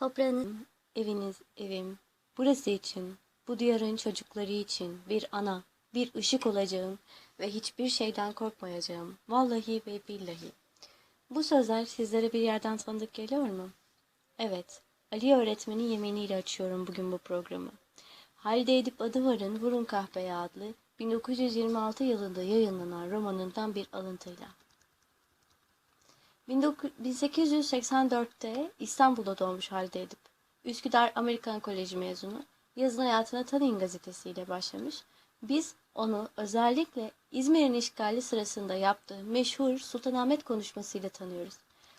Toprağınız, eviniz, evim. Burası için, bu diyarın çocukları için bir ana, bir ışık olacağım ve hiçbir şeyden korkmayacağım. Vallahi ve billahi. Bu sözler sizlere bir yerden tanıdık geliyor mu? Evet, Ali öğretmenin yeminiyle açıyorum bugün bu programı. Halide Edip Adıvar'ın Vurun Kahpeye adlı 1926 yılında yayınlanan romanından bir alıntıyla. 1884'te İstanbul'da doğmuş Halide Edip. Üsküdar Amerikan Koleji mezunu. Yazın hayatına Tanin gazetesiyle başlamış. Biz onu özellikle İzmir'in işgali sırasında yaptığı meşhur Sultanahmet konuşmasıyla tanıyoruz.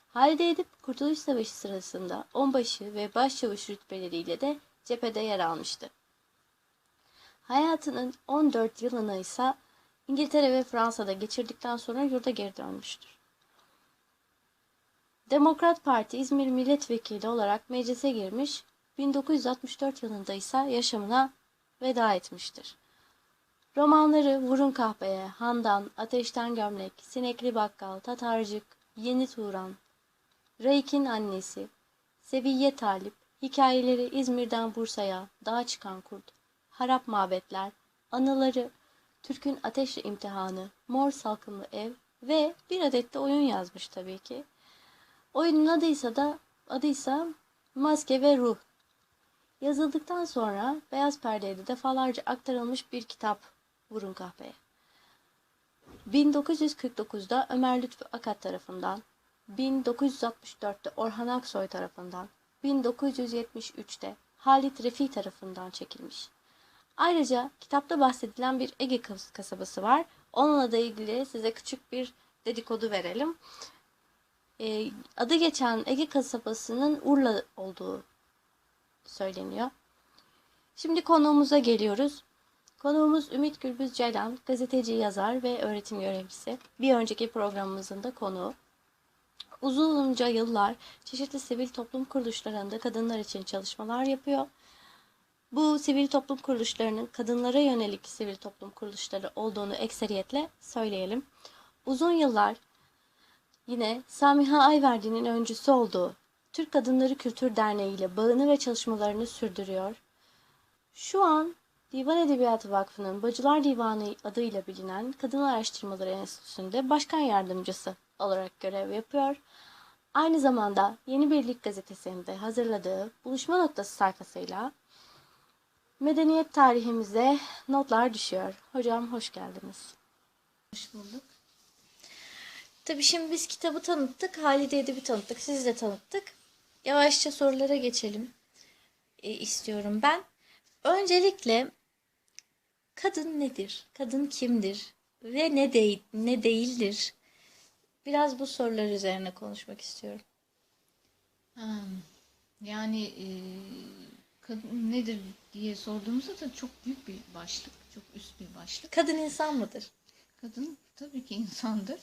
Halide Edip Kurtuluş Savaşı sırasında onbaşı ve başçavuş rütbeleriyle de cephede yer almıştı. Hayatının 14 yılını ise İngiltere ve Fransa'da geçirdikten sonra yurda geri dönmüştür. Demokrat Parti İzmir Milletvekili olarak meclise girmiş, 1964 yılında ise yaşamına veda etmiştir. Romanları Vurun Kahveye, Handan, Ateşten Gömlek, Sinekli Bakkal, Tatarcık, Yeni Turan, Reik'in Annesi, Seviye Talip, hikayeleri İzmir'den Bursa'ya, Dağa Çıkan Kurt, Harap Mabetler, Anıları, Türk'ün Ateşli İmtihanı, Mor Salkımlı Ev ve bir adet de oyun yazmış tabii ki. Oyunun adıysa da adıysa Maske ve Ruh. Yazıldıktan sonra beyaz perdede defalarca aktarılmış bir kitap Vurun Kahveye. 1949'da Ömer Lütfü Akat tarafından, 1964'te Orhan Aksoy tarafından, 1973'te Halit Refi tarafından çekilmiş. Ayrıca kitapta bahsedilen bir Ege kasabası var. Onunla da ilgili size küçük bir dedikodu verelim. Ee, adı geçen Ege kasabasının Urla olduğu söyleniyor. Şimdi konuğumuza geliyoruz. Konuğumuz Ümit Gürbüz Ceylan, gazeteci, yazar ve öğretim görevlisi. Bir önceki programımızın da konuğu. Uzunca yıllar çeşitli sivil toplum kuruluşlarında kadınlar için çalışmalar yapıyor. Bu sivil toplum kuruluşlarının kadınlara yönelik sivil toplum kuruluşları olduğunu ekseriyetle söyleyelim. Uzun yıllar yine Samiha Ayverdi'nin öncüsü olduğu Türk Kadınları Kültür Derneği ile bağını ve çalışmalarını sürdürüyor. Şu an Divan Edebiyatı Vakfı'nın Bacılar Divanı adıyla bilinen Kadın Araştırmaları Enstitüsü'nde başkan yardımcısı olarak görev yapıyor. Aynı zamanda Yeni Birlik gazetesinde hazırladığı buluşma noktası sayfasıyla medeniyet tarihimize notlar düşüyor. Hocam hoş geldiniz. Hoş bulduk. Tabii şimdi biz kitabı tanıttık, Halide Edip'i tanıttık, sizi de tanıttık. Yavaşça sorulara geçelim e, istiyorum ben. Öncelikle kadın nedir? Kadın kimdir? Ve ne, de ne değildir? Biraz bu sorular üzerine konuşmak istiyorum. Ha, yani e, kadın nedir diye sorduğumuzda da çok büyük bir başlık, çok üst bir başlık. Kadın insan mıdır? Kadın tabii ki insandır.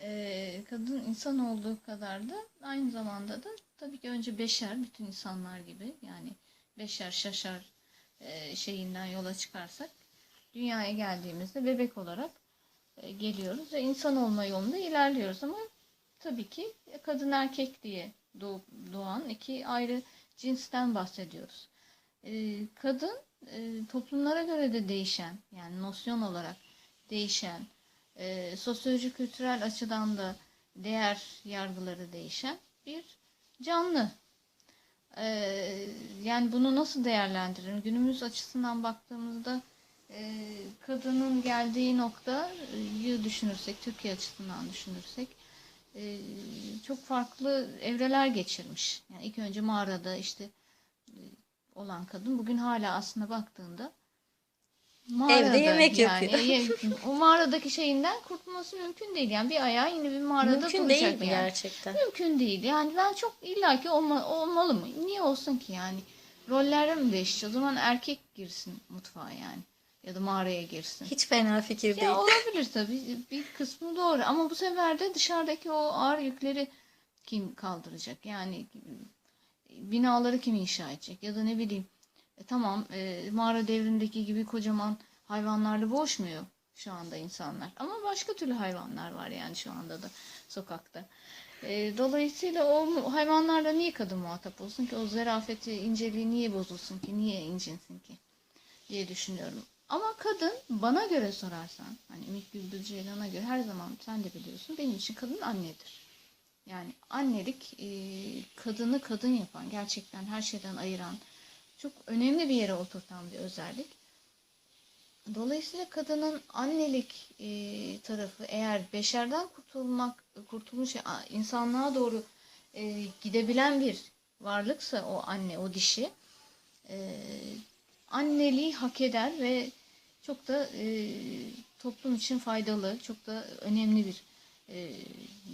E, kadın insan olduğu kadar da aynı zamanda da tabii ki önce beşer, bütün insanlar gibi yani beşer şaşar e, şeyinden yola çıkarsak dünyaya geldiğimizde bebek olarak e, geliyoruz ve insan olma yolunda ilerliyoruz ama tabii ki kadın erkek diye doğup doğan iki ayrı cinsten bahsediyoruz. E, kadın e, toplumlara göre de değişen yani nosyon olarak değişen e, sosyoloji kültürel açıdan da değer yargıları değişen bir canlı. E, yani bunu nasıl değerlendiririm? Günümüz açısından baktığımızda e, kadının geldiği noktayı düşünürsek, Türkiye açısından düşünürsek e, çok farklı evreler geçirmiş. Yani ilk önce mağarada işte e, olan kadın bugün hala aslında baktığında Evde yemek yani, yapıyor. o mağaradaki şeyinden kurtulması mümkün değil. Yani bir ayağı yine bir mağarada Mümkün duracak değil mi yani. gerçekten? Mümkün değil. Yani ben çok illaki olma, olmalı mı? Niye olsun ki yani? Roller mi değişecek? O zaman erkek girsin mutfağa yani. Ya da mağaraya girsin. Hiç fena fikir değil. Ya olabilir tabii. Bir kısmı doğru. Ama bu sefer de dışarıdaki o ağır yükleri kim kaldıracak? Yani binaları kim inşa edecek? Ya da ne bileyim e, tamam e, mağara devrindeki gibi kocaman hayvanlarla boğuşmuyor şu anda insanlar. Ama başka türlü hayvanlar var yani şu anda da sokakta. E, dolayısıyla o hayvanlarla niye kadın muhatap olsun ki? O zarafeti, inceliği niye bozulsun ki? Niye incinsin ki? diye düşünüyorum. Ama kadın bana göre sorarsan, hani Ümit Güldür Ceylan'a göre her zaman sen de biliyorsun benim için kadın annedir. Yani annelik e, kadını kadın yapan, gerçekten her şeyden ayıran, çok önemli bir yere oturtan bir özellik. Dolayısıyla kadının annelik e, tarafı eğer beşerden kurtulmak, kurtulmuş, insanlığa doğru e, gidebilen bir varlıksa o anne, o dişi, e, anneliği hak eder ve çok da e, toplum için faydalı, çok da önemli bir e,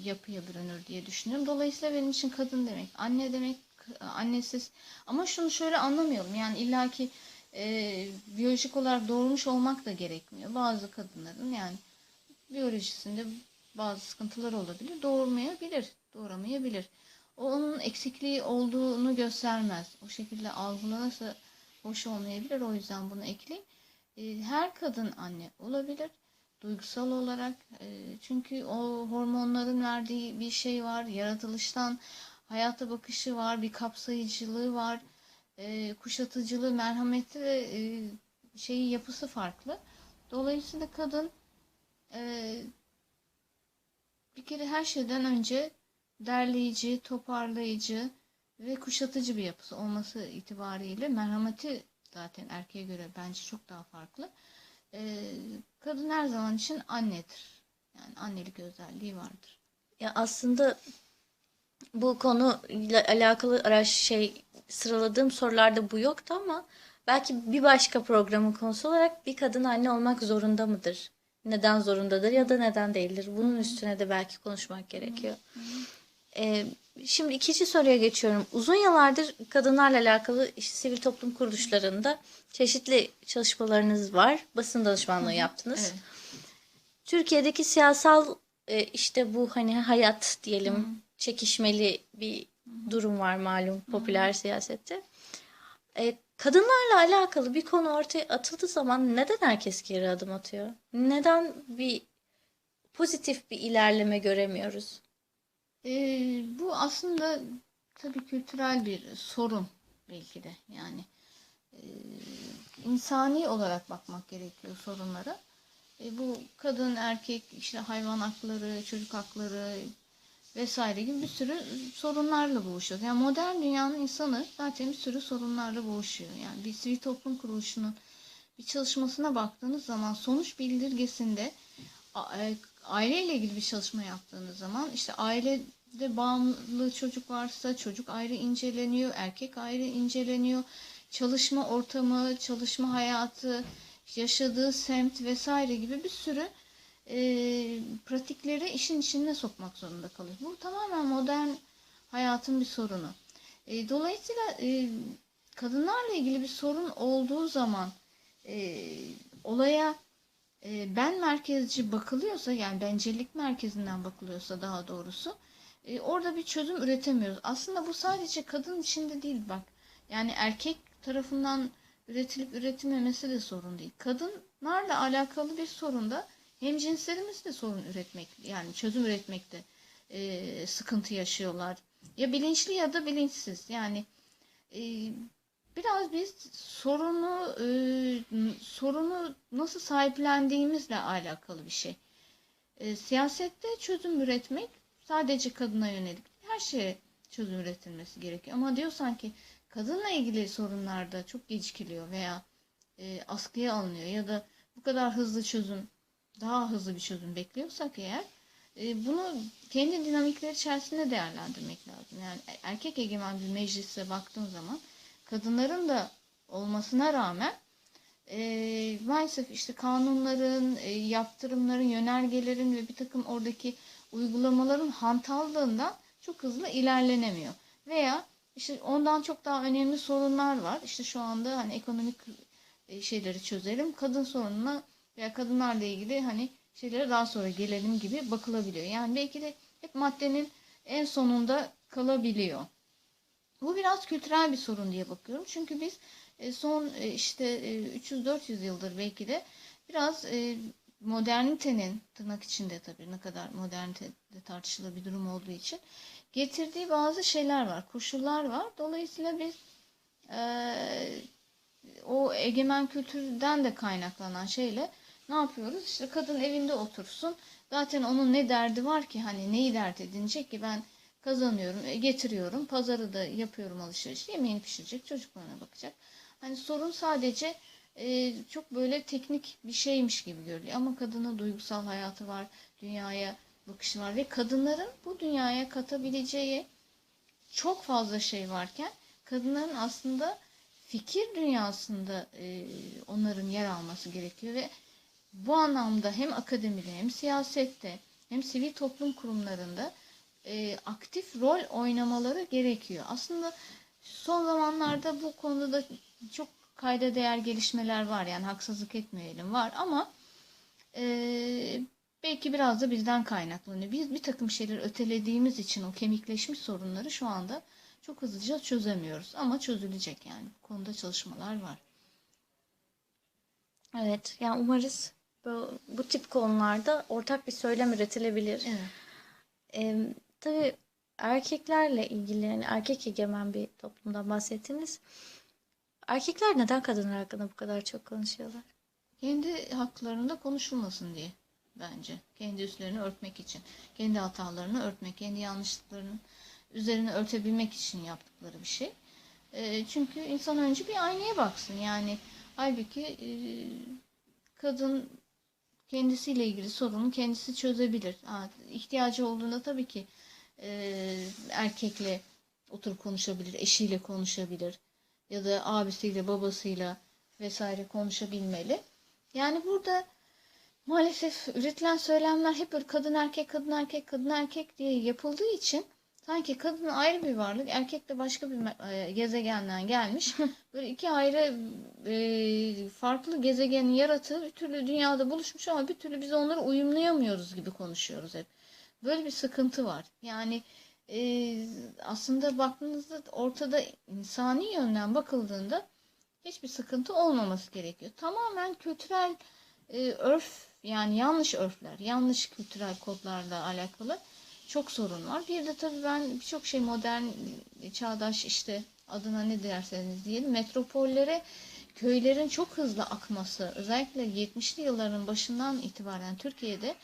yapıya bürünür diye düşünüyorum. Dolayısıyla benim için kadın demek, anne demek, annesiz. Ama şunu şöyle anlamayalım. Yani illaki e, biyolojik olarak doğurmuş olmak da gerekmiyor. Bazı kadınların yani biyolojisinde bazı sıkıntılar olabilir. Doğurmayabilir, doğuramayabilir. O onun eksikliği olduğunu göstermez. O şekilde algılanırsa hoş olmayabilir. O yüzden bunu ekleyeyim. E, Her kadın anne olabilir. Duygusal olarak. e, Çünkü o hormonların verdiği bir şey var. Yaratılıştan hayata bakışı var. Bir kapsayıcılığı var. e, Kuşatıcılığı, merhameti ve e, şeyi yapısı farklı. Dolayısıyla kadın e, bir kere her şeyden önce derleyici, toparlayıcı ve kuşatıcı bir yapısı olması itibariyle merhameti zaten erkeğe göre bence çok daha farklı. Ee, kadın her zaman için annedir. Yani annelik özelliği vardır. Ya aslında bu konuyla alakalı araç şey sıraladığım sorularda bu yoktu ama belki bir başka programın konusu olarak bir kadın anne olmak zorunda mıdır? Neden zorundadır ya da neden değildir? Bunun üstüne de belki konuşmak gerekiyor. Ee, şimdi ikinci soruya geçiyorum. Uzun yıllardır kadınlarla alakalı işte sivil toplum kuruluşlarında çeşitli çalışmalarınız var. Basın danışmanlığı yaptınız. Evet. Türkiye'deki siyasal e, işte bu hani hayat diyelim çekişmeli bir durum var malum popüler siyasette. E, kadınlarla alakalı bir konu ortaya atıldığı zaman neden herkes geri adım atıyor? Neden bir pozitif bir ilerleme göremiyoruz? Ee, bu aslında tabii kültürel bir sorun belki de yani e, insani olarak bakmak gerekiyor sorunlara. E, bu kadın, erkek, işte hayvan hakları, çocuk hakları vesaire gibi bir sürü sorunlarla boğuşuyor. Yani modern dünyanın insanı zaten bir sürü sorunlarla boğuşuyor. Yani bir sivil toplum kuruluşunun bir çalışmasına baktığınız zaman sonuç bildirgesinde e, aileyle ilgili bir çalışma yaptığınız zaman işte ailede bağımlı çocuk varsa çocuk ayrı inceleniyor, erkek ayrı inceleniyor. Çalışma ortamı, çalışma hayatı, yaşadığı semt vesaire gibi bir sürü e, pratikleri işin içine sokmak zorunda kalıyor. Bu tamamen modern hayatın bir sorunu. E, dolayısıyla e, kadınlarla ilgili bir sorun olduğu zaman e, olaya e, ben merkezci bakılıyorsa yani bencillik merkezinden bakılıyorsa daha doğrusu e, orada bir çözüm üretemiyoruz. Aslında bu sadece kadın içinde değil bak. Yani erkek tarafından üretilip üretilmemesi de sorun değil. Kadınlarla alakalı bir sorun da hem cinslerimiz de sorun üretmek yani çözüm üretmekte e, sıkıntı yaşıyorlar. Ya bilinçli ya da bilinçsiz. Yani e, biraz biz sorunu e, sorunu nasıl sahiplendiğimizle alakalı bir şey. E, siyasette çözüm üretmek sadece kadına yönelik her şeye çözüm üretilmesi gerekiyor. Ama diyor sanki kadınla ilgili sorunlarda çok gecikiliyor veya e, askıya alınıyor ya da bu kadar hızlı çözüm daha hızlı bir çözüm bekliyorsak eğer e, bunu kendi dinamikleri içerisinde değerlendirmek lazım. Yani erkek egemen bir meclise baktığın zaman kadınların da olmasına rağmen e, maalesef işte kanunların, e, yaptırımların, yönergelerin ve bir takım oradaki uygulamaların hantallığından çok hızlı ilerlenemiyor. Veya işte ondan çok daha önemli sorunlar var. İşte şu anda hani ekonomik e, şeyleri çözelim. Kadın sorununa veya kadınlarla ilgili hani şeylere daha sonra gelelim gibi bakılabiliyor. Yani belki de hep maddenin en sonunda kalabiliyor. Bu biraz kültürel bir sorun diye bakıyorum. Çünkü biz e, son e, işte e, 300-400 yıldır belki de biraz e, modernitenin tırnak içinde tabii ne kadar modernite de tartışılır bir durum olduğu için getirdiği bazı şeyler var, koşullar var. Dolayısıyla biz o egemen kültürden de kaynaklanan şeyle ne yapıyoruz? İşte kadın evinde otursun. Zaten onun ne derdi var ki? Hani neyi dert edinecek ki? Ben kazanıyorum, e, getiriyorum, pazarı da yapıyorum alışveriş, yemeğini pişirecek, çocuklarına bakacak. Hani sorun sadece e, çok böyle teknik bir şeymiş gibi görülüyor. Ama kadının duygusal hayatı var, dünyaya bakışı var. Ve kadınların bu dünyaya katabileceği çok fazla şey varken kadınların aslında fikir dünyasında e, onların yer alması gerekiyor. Ve bu anlamda hem akademide hem siyasette hem sivil toplum kurumlarında e, aktif rol oynamaları gerekiyor. Aslında son zamanlarda bu konuda da çok kayda değer gelişmeler var yani haksızlık etmeyelim var ama e, belki biraz da bizden kaynaklanıyor. Biz bir takım şeyleri ötelediğimiz için o kemikleşmiş sorunları şu anda çok hızlıca çözemiyoruz ama çözülecek yani bu konuda çalışmalar var. Evet, yani umarız bu, bu tip konularda ortak bir söylem üretilebilir. Evet. Ee, tabii erkeklerle ilgili yani erkek egemen bir toplumdan bahsettiniz. Erkekler neden kadınlar hakkında bu kadar çok konuşuyorlar? Kendi haklarında konuşulmasın diye bence. Kendi üstlerini örtmek için. Kendi hatalarını örtmek, kendi yanlışlıklarının üzerine örtebilmek için yaptıkları bir şey. E, çünkü insan önce bir aynaya baksın. Yani halbuki e, kadın kendisiyle ilgili sorunu kendisi çözebilir. Ha, ihtiyacı olduğunda tabii ki e, erkekle oturup konuşabilir, eşiyle konuşabilir ya da abisiyle, babasıyla vesaire konuşabilmeli. Yani burada maalesef üretilen söylemler hep böyle kadın erkek, kadın erkek, kadın erkek diye yapıldığı için sanki kadın ayrı bir varlık, erkek de başka bir e, gezegenden gelmiş. Böyle iki ayrı e, farklı gezegenin yaratığı bir türlü dünyada buluşmuş ama bir türlü biz onları uyumlayamıyoruz gibi konuşuyoruz hep. Böyle bir sıkıntı var. Yani e, aslında baktığınızda ortada insani yönden bakıldığında hiçbir sıkıntı olmaması gerekiyor. Tamamen kültürel e, örf yani yanlış örfler, yanlış kültürel kodlarla alakalı çok sorun var. Bir de tabii ben birçok şey modern, çağdaş işte adına ne derseniz diyelim metropollere köylerin çok hızlı akması özellikle 70'li yılların başından itibaren Türkiye'de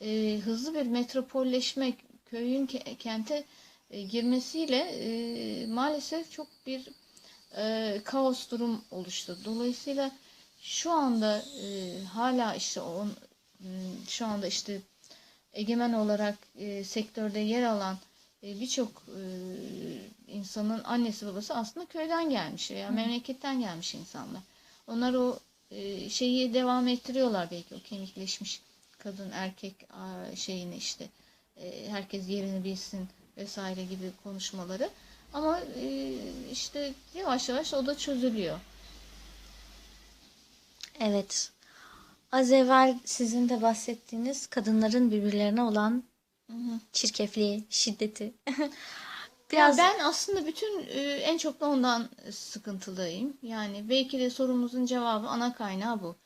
e, hızlı bir metropolleşme köyün ke- kente e, girmesiyle e, maalesef çok bir e, kaos durum oluştu. Dolayısıyla şu anda e, hala işte on, m, şu anda işte egemen olarak e, sektörde yer alan e, birçok e, insanın annesi babası aslında köyden gelmiş veya memleketten gelmiş insanlar. Onlar o e, şeyi devam ettiriyorlar belki o kemikleşmiş kadın erkek şeyini işte e, herkes yerini bilsin vesaire gibi konuşmaları. Ama e, işte yavaş yavaş o da çözülüyor. Evet. Az evvel sizin de bahsettiğiniz kadınların birbirlerine olan çirkefliği, şiddeti. Biraz Ya ben aslında bütün e, en çok da ondan sıkıntılıyım. Yani belki de sorumuzun cevabı ana kaynağı bu.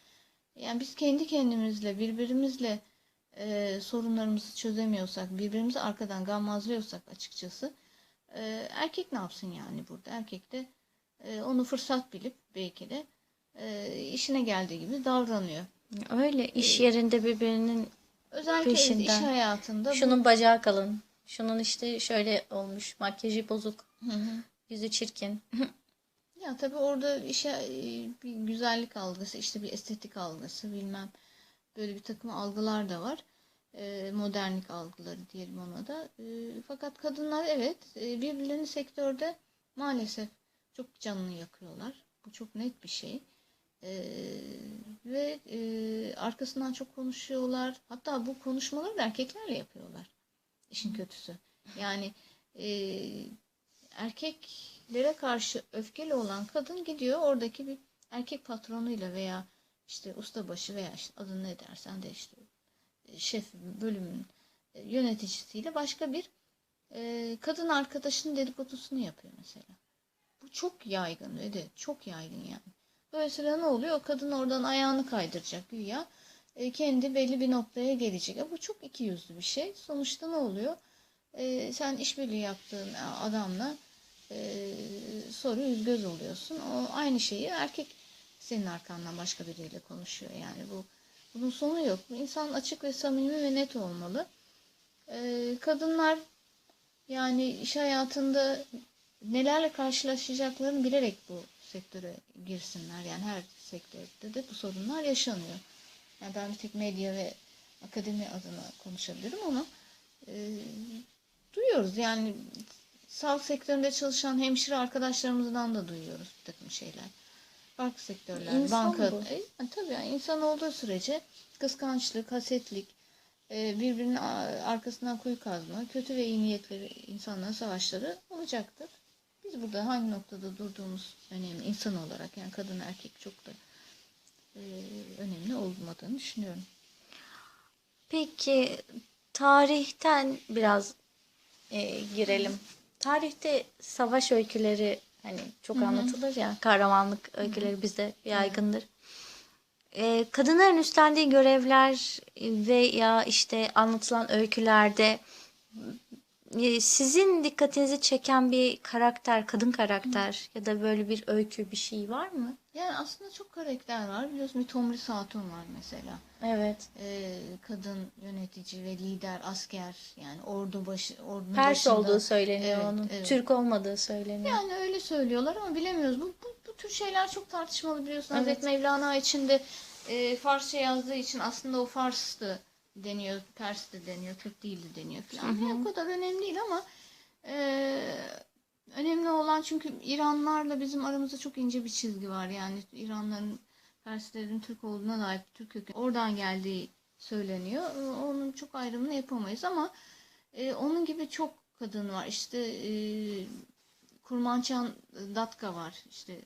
Yani biz kendi kendimizle, birbirimizle e, sorunlarımızı çözemiyorsak, birbirimizi arkadan gammazlıyorsak açıkçası e, erkek ne yapsın yani burada? Erkek de e, onu fırsat bilip belki de e, işine geldiği gibi davranıyor. Öyle iş yerinde birbirinin Özellikle iş Peşinden. hayatında bu- şunun bacağı kalın, şunun işte şöyle olmuş, makyajı bozuk, Hı hı. yüzü çirkin. Ya tabii orada işe e, bir güzellik algısı, işte bir estetik algısı bilmem böyle bir takım algılar da var. E, modernlik algıları diyelim ona da. E, fakat kadınlar evet e, birbirlerini sektörde maalesef çok canını yakıyorlar. Bu çok net bir şey. E, ve e, arkasından çok konuşuyorlar. Hatta bu konuşmaları da erkeklerle yapıyorlar. İşin kötüsü. Yani e, erkeklere karşı öfkeli olan kadın gidiyor oradaki bir erkek patronuyla veya işte ustabaşı veya işte adını ne dersen de işte e, şef bölümün e, yöneticisiyle başka bir e, kadın arkadaşının dedikodusunu yapıyor mesela. Bu çok yaygın de çok yaygın yani. Dolayısıyla ne oluyor? O kadın oradan ayağını kaydıracak güya. e, kendi belli bir noktaya gelecek. E, bu çok iki yüzlü bir şey. Sonuçta ne oluyor? E, sen işbirliği yaptığın adamla e, soru yüz göz oluyorsun. O aynı şeyi erkek senin arkandan başka biriyle konuşuyor. Yani bu bunun sonu yok. İnsan açık ve samimi ve net olmalı. E, kadınlar yani iş hayatında nelerle karşılaşacaklarını bilerek bu sektöre girsinler. Yani her sektörde de bu sorunlar yaşanıyor. Yani ben bir tek medya ve akademi adına konuşabilirim ama e, duyuyoruz. Yani sağlık sektöründe çalışan hemşire arkadaşlarımızdan da duyuyoruz bir takım şeyler. Farklı sektörler, İnsan banka. bu. E, yani tabii yani insan olduğu sürece kıskançlık, hasetlik, e, birbirinin arkasından kuyu kazma, kötü ve iyi niyetleri insanların savaşları olacaktır. Biz burada hangi noktada durduğumuz önemli insan olarak yani kadın erkek çok da e, önemli olmadığını düşünüyorum. Peki tarihten biraz e, girelim. Tarihte savaş öyküleri hani çok anlatılır ya kahramanlık öyküleri bizde yaygındır. E, kadınların üstlendiği görevler veya işte anlatılan öykülerde sizin dikkatinizi çeken bir karakter, kadın karakter ya da böyle bir öykü bir şey var mı? Yani aslında çok karakter var. Biliyorsun bir Tomris Hatun var mesela. Evet. E, kadın yönetici ve lider, asker yani ordu başı, ordunun Pers başında. olduğu söyleniyor Evet, onun. evet. Türk olmadığı söyleniyor. Yani öyle söylüyorlar ama bilemiyoruz. Bu, bu, bu tür şeyler çok tartışmalı biliyorsun. Evet. Hazreti Mevlana için de e, Farsça yazdığı için aslında o Fars'tı deniyor, Pers'ti deniyor, Türk değildi deniyor falan. Yani o kadar önemli değil ama e, önemli olan çünkü İranlarla bizim aramızda çok ince bir çizgi var. Yani İranların Perslerin Türk olduğuna dair Türk kökeni oradan geldiği söyleniyor. E, Onun çok ayrımını yapamayız ama e, onun gibi çok kadın var. İşte e, Kurmançan Datka var. İşte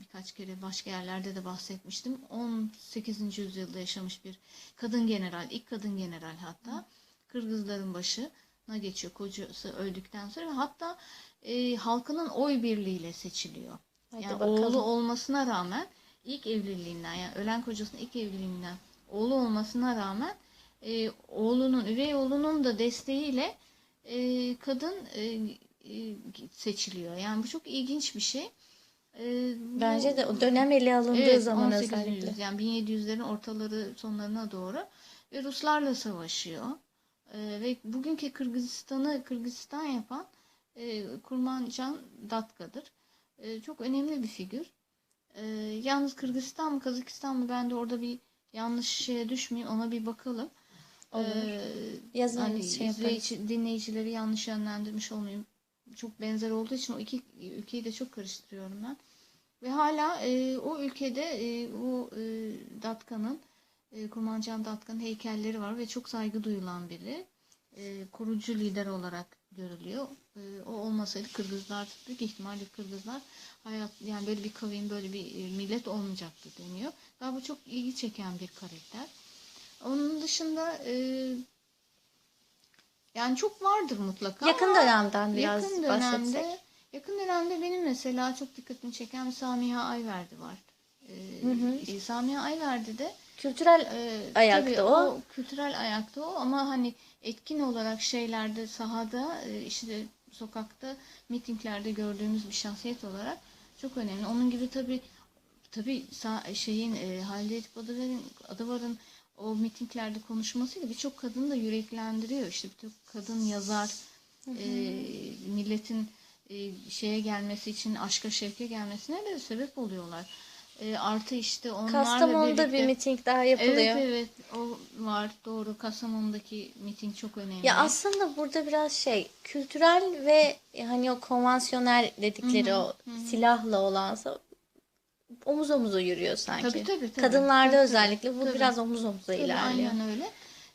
birkaç kere başka yerlerde de bahsetmiştim. 18. yüzyılda yaşamış bir kadın general, ilk kadın general hatta. Kırgızların başına geçiyor kocası öldükten sonra ve hatta e, halkının oy birliğiyle seçiliyor. Hadi yani bakalım. oğlu olmasına rağmen ilk evliliğinden yani ölen kocasının ilk evliliğinden oğlu olmasına rağmen e, oğlunun üvey oğlunun da desteğiyle e, kadın e, e, seçiliyor. Yani bu çok ilginç bir şey. E, bu- Bence de o dönem ele alındığı Evet, zaman 18. özellikle. yani 1700'lerin ortaları sonlarına doğru ve Ruslarla savaşıyor. E, ve bugünkü Kırgızistan'ı Kırgızistan yapan e, Kurmancan Datka'dır. E, çok önemli bir figür. E, yalnız Kırgızistan mı Kazakistan mı ben de orada bir yanlış şeye düşmeyeyim ona bir bakalım. Olur. E, Yazın hani şey yaparız. dinleyicileri yanlış yönlendirmiş olmayayım. Çok benzer olduğu için o iki ülkeyi de çok karıştırıyorum ben. Ve hala e, o ülkede e, o e, Datka'nın e, Kurmancan Datka'nın heykelleri var ve çok saygı duyulan biri. E, kurucu lider olarak görülüyor. E, o olmasaydı Kırgızlar büyük ihtimalle Kırgızlar hayat yani böyle bir kavim böyle bir e, millet olmayacaktı deniyor. Daha bu çok ilgi çeken bir karakter. Onun dışında e, yani çok vardır mutlaka. Yakın dönemden biraz yakın bahsetsek. dönemde yakın dönemde benim mesela çok dikkatimi çeken Samiha Ayverdi var. Ee, Hı hı. e, Samiha Ayverdi de Kültürel e, Ayakta tabii o. kültürel ayakta o ama hani etkin olarak şeylerde sahada e, işte sokakta mitinglerde gördüğümüz bir şahsiyet olarak çok önemli. Onun gibi tabii tabii şeyin e, Halide Edip Adıvar'ın Adıvar'ın o mitinglerde konuşmasıyla birçok kadını da yüreklendiriyor. İşte birçok kadın yazar e, milletin e, şeye gelmesi için aşka şevke gelmesine de sebep oluyorlar. E, artı işte onlarla Kastamonu'da birlikte bir miting daha yapılıyor. Evet evet o var doğru Kastamonu'daki miting çok önemli. Ya aslında burada biraz şey kültürel ve hani o konvansiyonel dedikleri o silahla olansa omuz omuza yürüyor sanki. Tabii, tabii, tabii. Kadınlarda Tabii, özellikle bu tabii. biraz omuz omuza Tabii, ilerliyor. Aynen öyle.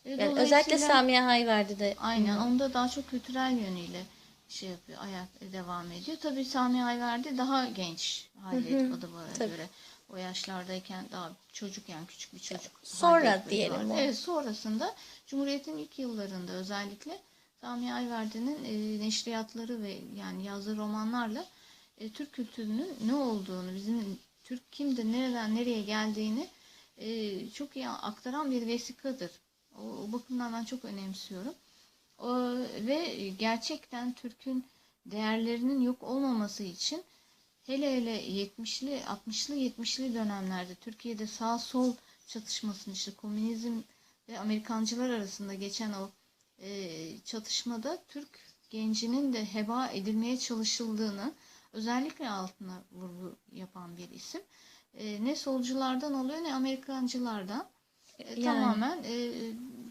E, Yani özellikle Samiye Hayverdi de Aynen onda daha çok kültürel yönüyle şey yapıyor, ayak devam ediyor. Tabii Sami Ayverdi daha genç Halide Edip Adıvar'a tabii. göre. O yaşlardayken daha çocuk yani küçük bir çocuk. Sonra diyelim o. Evet sonrasında Cumhuriyet'in ilk yıllarında özellikle Sami Ayverdi'nin e, neşriyatları ve yani yazdığı romanlarla e, Türk kültürünün ne olduğunu, bizim Türk kimdir, nereden nereye geldiğini e, çok iyi aktaran bir vesikadır. O, o bakımdan ben çok önemsiyorum. O, ve gerçekten Türk'ün değerlerinin yok olmaması için hele hele 70'li 60'lı 70'li dönemlerde Türkiye'de sağ sol çatışmasını işte komünizm ve Amerikancılar arasında geçen o e, çatışmada Türk gencinin de heba edilmeye çalışıldığını özellikle altına vurgu yapan bir isim. E, ne solculardan oluyor ne Amerikancılardan. E, Yani. Tamamen e,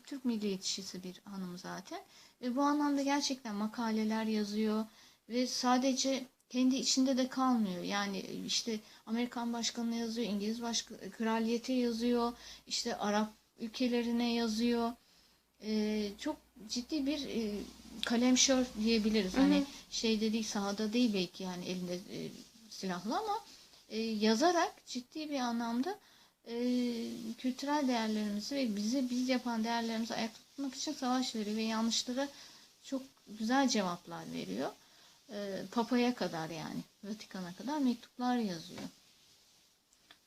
Türk milliyetçisi bir hanım zaten. Ve bu anlamda gerçekten makaleler yazıyor ve sadece kendi içinde de kalmıyor. Yani işte Amerikan başkanına yazıyor, İngiliz başka, kraliyete yazıyor, işte Arap ülkelerine yazıyor. Ee, çok ciddi bir e, kalemşör diyebiliriz. Hı hı. Hani şeyde değil, sahada değil belki yani elinde e, silahlı ama e, yazarak ciddi bir anlamda e, kültürel değerlerimizi ve bizi biz yapan değerlerimizi ayakta tutmak için savaş veriyor ve yanlışlara çok güzel cevaplar veriyor. E, Papa'ya kadar yani Vatikan'a kadar mektuplar yazıyor.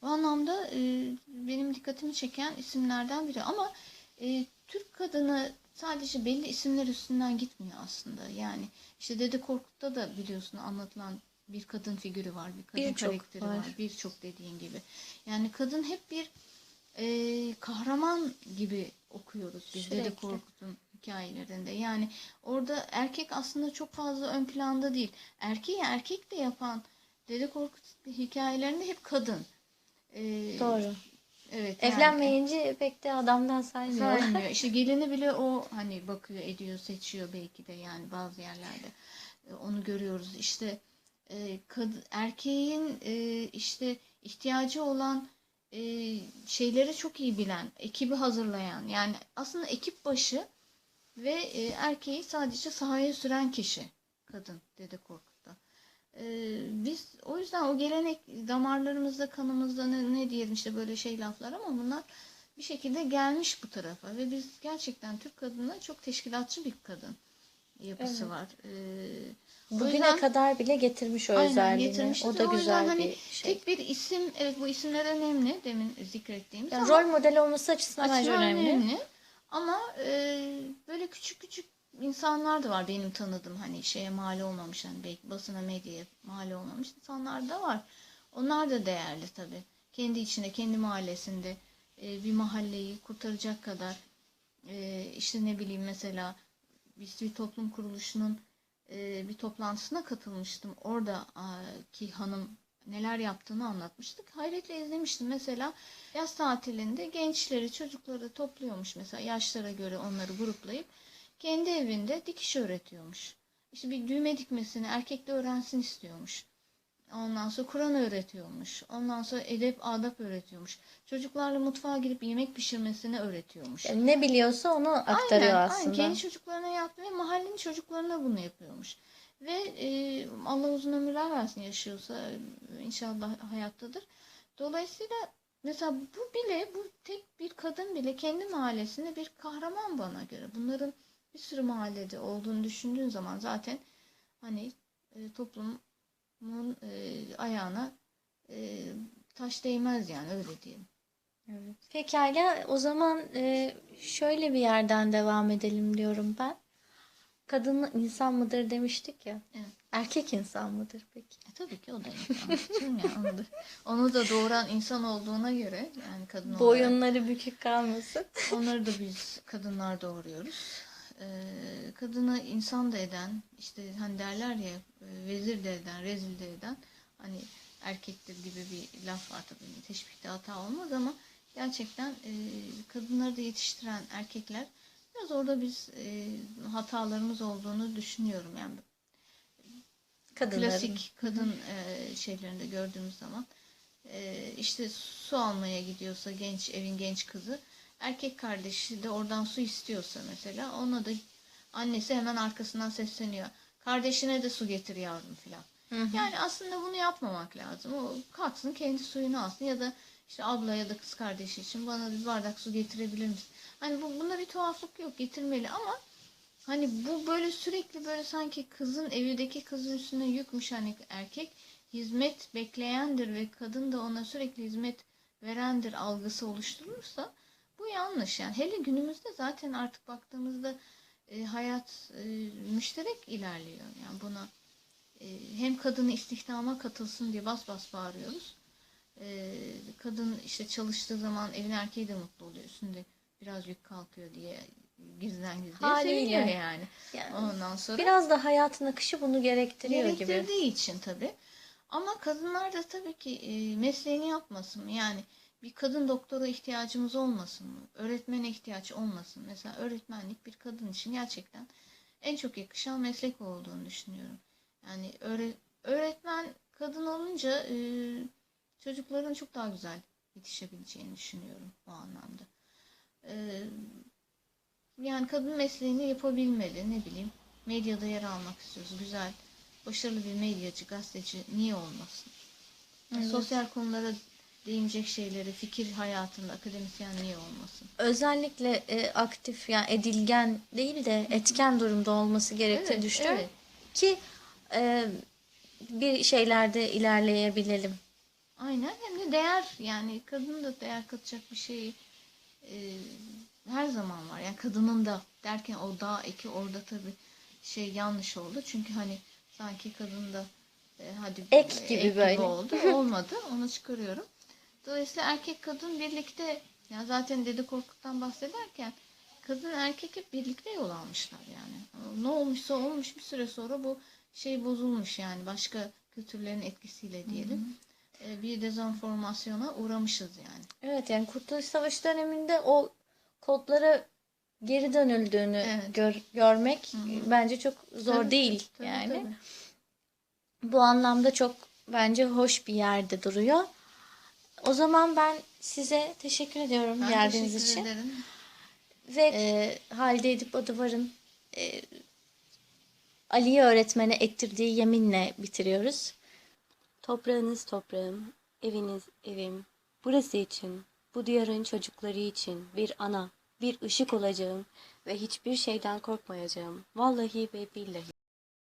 Bu anlamda e, benim dikkatimi çeken isimlerden biri ama e, Türk kadını sadece belli isimler üstünden gitmiyor aslında. Yani işte Dede Korkut'ta da biliyorsun anlatılan bir kadın figürü var, bir kadın Birçok karakteri var. var. Birçok dediğin gibi. Yani kadın hep bir e, kahraman gibi okuyoruz biz Dede Sürekli. Korkut'un hikayelerinde. Yani orada erkek aslında çok fazla ön planda değil. Erkeği erkek de yapan Dede Korkut hikayelerinde hep kadın. E, Doğru. Evet. yani- Evlenmeyince pek de adamdan saymıyorlar. Saymıyor. İşte gelini bile o hani bakıyor, ediyor, seçiyor belki de yani bazı yerlerde. E, Onu görüyoruz. İşte e, kad- erkeğin e, işte ihtiyacı olan e, şeyleri çok iyi bilen, ekibi hazırlayan. Yani aslında ekip başı ve e, erkeği sadece sahaya süren kişi kadın Dede Korkut'ta. E, biz o yüzden o gelenek damarlarımızda, kanımızda ne, ne diyelim işte böyle şey laflar ama bunlar bir şekilde gelmiş bu tarafa ve biz gerçekten Türk kadını çok teşkilatçı bir kadın yapısı Evet. var. Ee, Bugüne yüzden kadar bile getirmiş o Aynen, özelliğini. O da O güzel hani bir şey. tek bir isim, evet bu isimler önemli demin zikrettiğimiz Yani ama rol model olması açısından bence açıdan önemli. Ama e, böyle küçük küçük insanlar da var benim tanıdığım hani şeye mal olmamış hani belki basına medyaya mal olmamış insanlar da var. Onlar da değerli tabii. Kendi içinde, kendi mahallesinde e, bir mahalleyi kurtaracak kadar e, işte ne bileyim mesela bir sivil toplum kuruluşunun e, bir toplantısına katılmıştım. Orada ki hanım neler yaptığını anlatmıştık. Hayretle izlemiştim. Mesela yaz tatilinde gençleri, çocukları topluyormuş mesela yaşlara göre onları gruplayıp kendi evinde dikiş öğretiyormuş. İşte bir düğme dikmesini erkek de öğrensin istiyormuş. Ondan sonra Kur'an öğretiyormuş. Ondan sonra edep, adap öğretiyormuş. Çocuklarla mutfağa girip yemek pişirmesini öğretiyormuş. Yani ne biliyorsa onu aktarıyor aynen, aslında. Aynen. Kendi çocuklarına yaptı ve mahallenin çocuklarına bunu yapıyormuş. Ve e, Allah uzun ömürler versin yaşıyorsa e, inşallah hayattadır. Dolayısıyla mesela bu bile bu tek bir kadın bile kendi mahallesinde bir kahraman bana göre. Bunların bir sürü mahallede olduğunu düşündüğün zaman zaten hani e, toplumun e, ayağına e, taş değmez yani öyle diyelim. Evet. Pekala o zaman e, şöyle bir yerden devam edelim diyorum ben. Kadın insan mıdır demiştik ya. Evet. Erkek insan mıdır peki? E, tabii ki o da insan. Canım ya, onu, da, onu da doğuran insan olduğuna göre yani kadın olarak Boyunları bükük kalmasın. onları da biz kadınlar doğuruyoruz. Ee, kadını insan da eden işte hani derler ya e, vezir de eden, rezil de eden hani erkektir gibi bir laf var tabii. Teşbihte hata olmaz ama gerçekten e, kadınları da yetiştiren erkekler biraz orada biz e, hatalarımız olduğunu düşünüyorum yani. Kadınların. klasik kadın e, şeylerinde gördüğümüz zaman e, işte su almaya gidiyorsa genç evin genç kızı erkek kardeşi de oradan su istiyorsa mesela ona da annesi hemen arkasından sesleniyor. Kardeşine de su getir yavrum filan. Yani aslında bunu yapmamak lazım. O kalksın kendi suyunu alsın ya da işte abla ya da kız kardeşi için bana bir bardak su getirebilir misin? Hani bu, bunda bir tuhaflık yok getirmeli ama hani bu böyle sürekli böyle sanki kızın evdeki kızın üstüne yükmüş hani erkek hizmet bekleyendir ve kadın da ona sürekli hizmet verendir algısı oluşturulursa bu yanlış. Yani hele günümüzde zaten artık baktığımızda e, hayat e, müşterek ilerliyor. Yani buna e, hem kadını istihdama katılsın diye bas bas bağırıyoruz. E, kadın işte çalıştığı zaman evin erkeği de mutlu oluyor. Üstünde biraz yük kalkıyor diye gizlen gizliye seviniyor yani. Yani Ondan sonra biraz da hayatın akışı bunu gerektiriyor gibi. gerektirdiği için tabii. Ama kadınlar da tabii ki e, mesleğini yapmasın? Yani bir kadın doktora ihtiyacımız olmasın mı? Öğretmene ihtiyaç olmasın. Mesela öğretmenlik bir kadın için gerçekten en çok yakışan meslek olduğunu düşünüyorum. Yani öğre- öğretmen kadın olunca e, çocukların çok daha güzel yetişebileceğini düşünüyorum bu anlamda. E, yani kadın mesleğini yapabilmeli. Ne bileyim medyada yer almak istiyoruz. Güzel, başarılı bir medyacı, gazeteci niye olmasın? Evet. Sosyal konulara değinecek şeyleri, fikir hayatında akademisyen niye olmasın? Özellikle e, aktif yani edilgen değil de etken durumda olması gerektiğini Evet, düşünüyorum. evet. Ki e, bir şeylerde ilerleyebilelim. Aynen hem de değer yani kadının da değer katacak bir şey e, her zaman var. Yani kadının da derken o da eki orada tabii şey yanlış oldu. Çünkü hani sanki kadın da e, hadi Ek gibi böyle. oldu. Olmadı. Onu çıkarıyorum. Dolayısıyla erkek kadın birlikte ya zaten Dede Korkut'tan bahsederken kadın erkek hep birlikte yol almışlar yani. Ne olmuşsa olmuş bir süre sonra bu şey bozulmuş yani başka kültürlerin etkisiyle diyelim. E, Bir dezenformasyona uğramışız yani. Evet yani Kurtuluş Savaşı döneminde o kodlara geri dönüldüğünü Evet. gör- görmek Hı hı. bence çok zor Tabii, değil Tabii, yani. tabii. Bu anlamda çok bence hoş bir yerde duruyor. O zaman ben size teşekkür ediyorum Ben geldiğiniz teşekkür için. ederim. Ve e, Halide Edip Adıvar'ın e, Ali'ye öğretmene ettirdiği yeminle bitiriyoruz. Toprağınız toprağım, eviniz evim. Burası için, bu diyarın çocukları için bir ana, bir ışık olacağım ve hiçbir şeyden korkmayacağım. Vallahi ve billahi.